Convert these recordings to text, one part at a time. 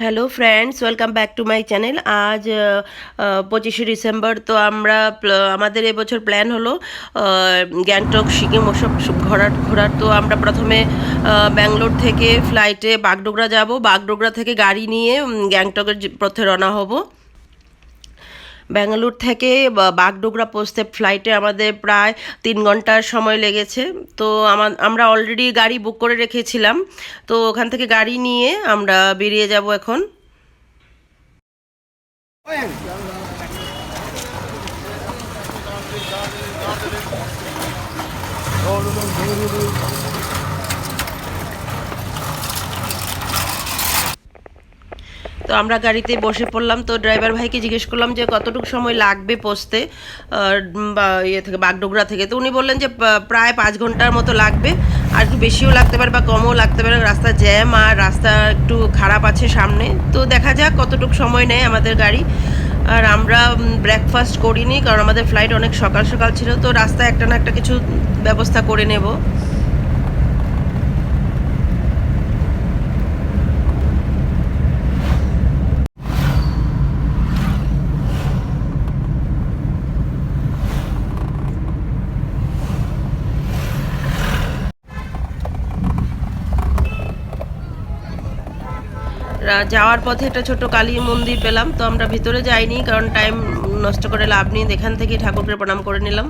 Hello friends welcome back to my channel আজ পঁচিশে December, তো আমরা আমাদের এবছর প্ল্যান হলো গ্যাংটক, সিকিম ওসব সব ঘোরার ঘোরার। তো আমরা প্রথমে ব্যাঙ্গালোর থেকে ফ্লাইটে বাগডোগরা যাব। বাগডোগরা থেকে গাড়ি নিয়ে গ্যাংটকের পথে রওনা হব। ব্যাঙ্গালোর থেকে বাগডোগরা পৌঁছতে ফ্লাইটে আমাদের প্রায় তিন ঘণ্টার সময় লেগেছে। তো আমা- আমরা অলরেডি গাড়ি বুক করে রেখেছিলাম। তো ওখান থেকে গাড়ি নিয়ে আমরা বেরিয়ে যাব এখন। তো আমরা গাড়িতে বসে পড়লাম। তো ড্রাইভার ভাইকে জিজ্ঞেস করলাম যে, কতটুকু সময় লাগবে পৌঁছতে বা ইয়ে থেকে, বাগডোগরা থেকে। তো উনি বললেন যে প্রায় পাঁচ ঘণ্টার মতো লাগবে। আর একটু বেশিও লাগতে পারে বা কমও লাগতে পারে। রাস্তা জ্যাম আর রাস্তা একটু খারাপ আছে সামনে। তো দেখা যাক কতটুকু সময় নেয় আমাদের গাড়ি। আর আমরা ব্রেকফাস্ট করিনি, কারণ আমাদের ফ্লাইট অনেক সকাল সকাল ছিল। তো রাস্তায় একটা না একটা কিছু ব্যবস্থা করে নেব। যাওয়ার পথে একটা ছোট কালী মন্দির পেলাম, তো আমরা ভিতরে যাইনি, কারণ টাইম নষ্ট করে লাভ নেই এখান থেকেই ঠাকুরকে প্রণাম করে নিলাম।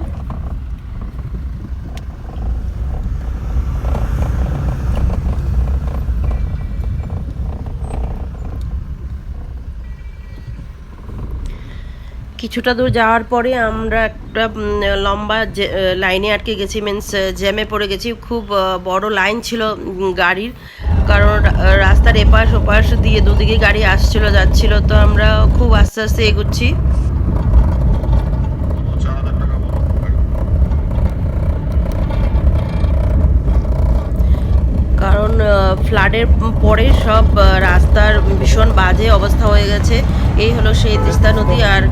কিছুটা দূর যাওয়ার পরে আমরা একটা লম্বা লাইনে আটকে গেছি মিন্স জ্যামে পড়ে গেছি। খুব বড় লাইন ছিল গাড়ির। কারণ রাস্তার এপাশ ওপাশ দিয়ে দুদিকে গাড়ি আসছিল, যাচ্ছিল, তো আমরা খুব আস্তে আস্তে এগুচ্ছি কারণ ফ্লাডের পরে সব রাস্তার ভীষণ বাজে অবস্থা হয়ে গেছে। এই হলো সেই তিস্তা নদী আর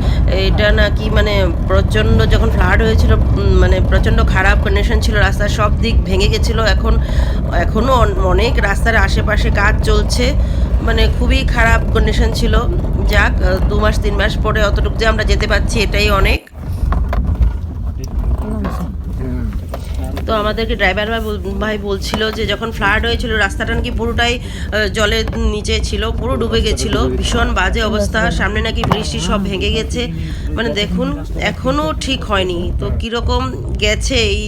এটা নাকি মানে প্রচণ্ড যখন ফ্লাড হয়েছিল মানে প্রচণ্ড খারাপ কন্ডিশন ছিল রাস্তার সব দিক ভেঙে গেছিল। এখন এখনও অনেক রাস্তার আশেপাশে কাজ চলছে। মানে খুবই খারাপ কন্ডিশন ছিল। যাক দু মাস, তিন মাস পরে অতটুকু যে আমরা যেতে পারছি, এটাই অনেক। তো আমাদেরকে ড্রাইভার ভাই ভাই বলছিল যে যখন ফ্লাড হয়েছিল রাস্তাটা নাকি পুরোটাই জলের নিচে ছিল পুরো ডুবে গেছিল। ভীষণ বাজে অবস্থা। সামনে নাকি বৃষ্টি সব ভেঙে গেছে। মানে দেখুন এখনও ঠিক হয়নি। তো কীরকম গেছে এই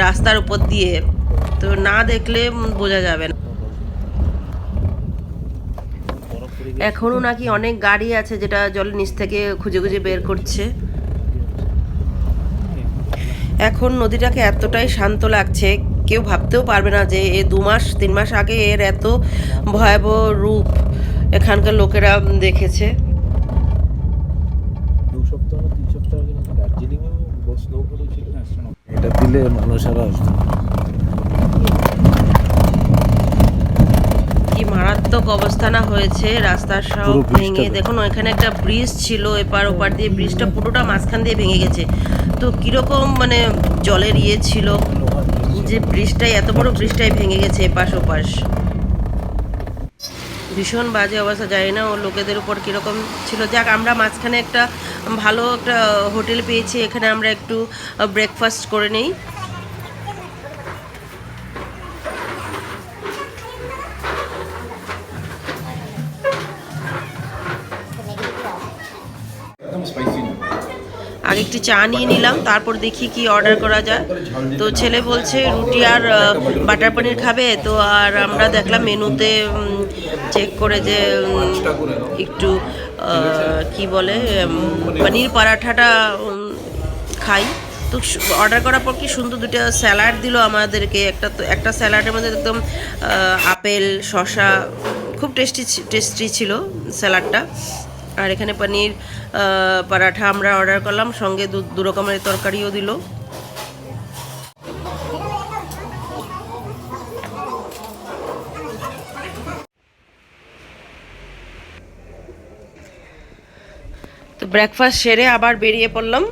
রাস্তার উপর দিয়ে? তো না দেখলে বোঝা যাবে না। এখনও নাকি অনেক গাড়ি আছে যেটা জলের নিচ থেকে খুঁজে খুঁজে বের করছে। এখন নদীটাকে এতটাই শান্ত লাগছে কেউ ভাবতেও পারবে না যে এ দু মাস তিন মাস আগে এর এত ভয়াবহ রূপ এখানকার লোকেরা দেখেছে। এটা দিলে মানুষ আরও কি মারাত্মক অবস্থা না হয়েছে রাস্তার সব ভেঙে। দেখো। দেখুন ওইখানে একটা ব্রিজ ছিল এপার ওপার দিয়ে ব্রিজটা পুরোটা মাঝখান দিয়ে ভেঙে গেছে। তো কীরকম মানে জলের ইয়ে ছিল? যে ব্রিজটাই এত বড় ব্রিজটাই ভেঙে গেছে এপাশ ওপাশ। ভীষণ বাজে অবস্থা, জানি না ও লোকেদের উপর কীরকম ছিল। যাক, আমরা মাঝখানে একটা ভালো একটা হোটেল পেয়েছি, এখানে আমরা একটু ব্রেকফাস্ট করে নেই। আগে একটু চা নিয়ে নিলাম, তারপর দেখি কি অর্ডার করা যায়। তো ছেলে বলছে, রুটি আর বাটার পনির খাবে, তো আর আমরা দেখলাম মেনুতে চেক করে যে একটু কি বলে পনির পরাঠাটা খাই। তো অর্ডার করার পর কি সুন্দর দুটো স্যালাড দিল আমাদেরকে। একটা তো, একটা স্যালাডের মধ্যে একদম আপেল, শসা, খুব টেস্টি টেস্টি ছিল স্যালাডটা আর এখানে পনির পরাঠা আমরা অর্ডার করলাম, সঙ্গে দু রকমের তরকারিও দিল। তো ব্রেকফাস্ট সেরে আবার বেরিয়ে পড়লাম।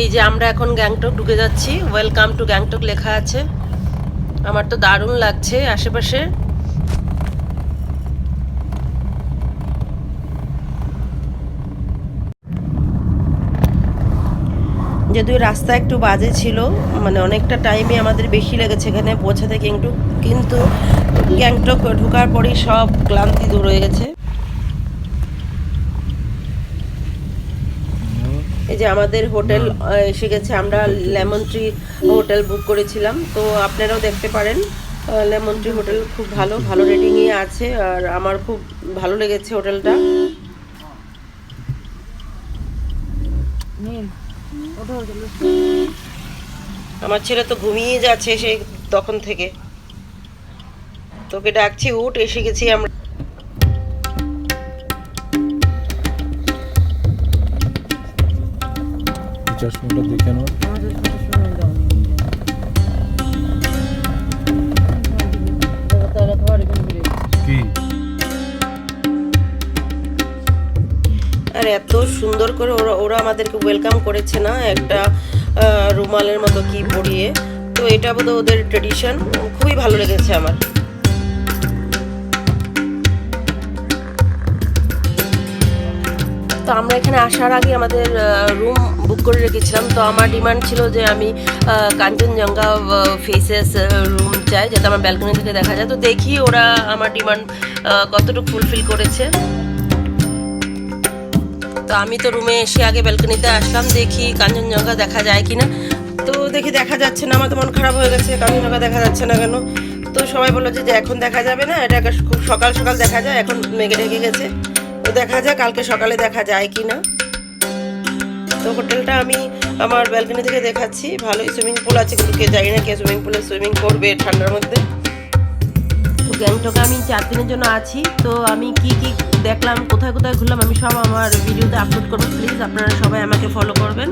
এই যে আমরা এখন গ্যাংটক ঢুকে যাচ্ছি। ওয়েলকাম টু গ্যাংটক লেখা আছে। আমার তো দারুণ লাগছে আশেপাশে। যদিও রাস্তা একটু বাজে ছিল মানে অনেকটা টাইমে আমাদের বেশি লেগেছে এখানে পৌঁছাতে কিন্তু কিন্তু গ্যাংটক ঢোকার পরেই সব ক্লান্তি দূর হয়ে গেছে। এই যে আমাদের হোটেল এসে গেছে। আমরা লেমন ট্রি হোটেল বুক করেছিলাম। তো আপনারাও দেখতে পারেন। লেমন ট্রি হোটেল খুব ভালো ভালো রেটিংই আছে। আর আমার খুব ভালো লেগেছে হোটেলটা। আমার ছেলে তো ঘুমিয়ে যাচ্ছে সেই তখন থেকে। তোকে ডাকছি উঠ এসে গেছি আমরা। চশমাটা দেখে নাও। কি? আর, এত সুন্দর করে ওরা ওরা আমাদেরকে ওয়েলকাম করেছে না একটা রুমালের মতো কি পরিয়ে। তো এটা বোধহয় ওদের ট্রেডিশন খুবই ভালো লেগেছে আমার। তো আমরা এখানে আসার আগে আমাদের রুম বুক করে রেখেছিলাম। তো আমার ডিমান্ড ছিল যে আমি কাঞ্চনজঙ্ঘা ফেসেস রুম চাই, যাতে আমার ব্যালকনি থেকে দেখা যায়। তো দেখি ওরা আমার ডিমান্ড কতটুকু ফুলফিল করেছে। তো আমি তো রুমে এসে আগে ব্যালকনিতে আসলাম, দেখি কাঞ্চনজঙ্ঘা দেখা যায় কিনা। তো দেখি দেখা যাচ্ছে না, আমার তো মন খারাপ হয়ে গেছে, কাঞ্চনজঙ্ঘা দেখা যাচ্ছে না কেন? তো সবাই বলল যে এখন দেখা যাবে না, এটা খুব সকাল সকাল দেখা যায়, এখন মেঘে ঢেকে গেছে। তো দেখা যাক, কালকে সকালে দেখা যায় কি না। তো হোটেলটা আমি আমার ব্যালকনি থেকে দেখাচ্ছি। ভালোই সুইমিং পুল আছে, কিন্তু কে জানি না কে সুইমিং পুলে সুইমিং করবে ঠান্ডার মধ্যে। তো গ্যাংটকে আমি চার দিনের জন্য আছি, তো আমি কি কি দেখলাম, কোথায় কোথায় ঘুরলাম, আমি সব আমার ভিডিওতে আপলোড করব। প্লিজ আপনারা সবাই আমাকে ফলো করবেন।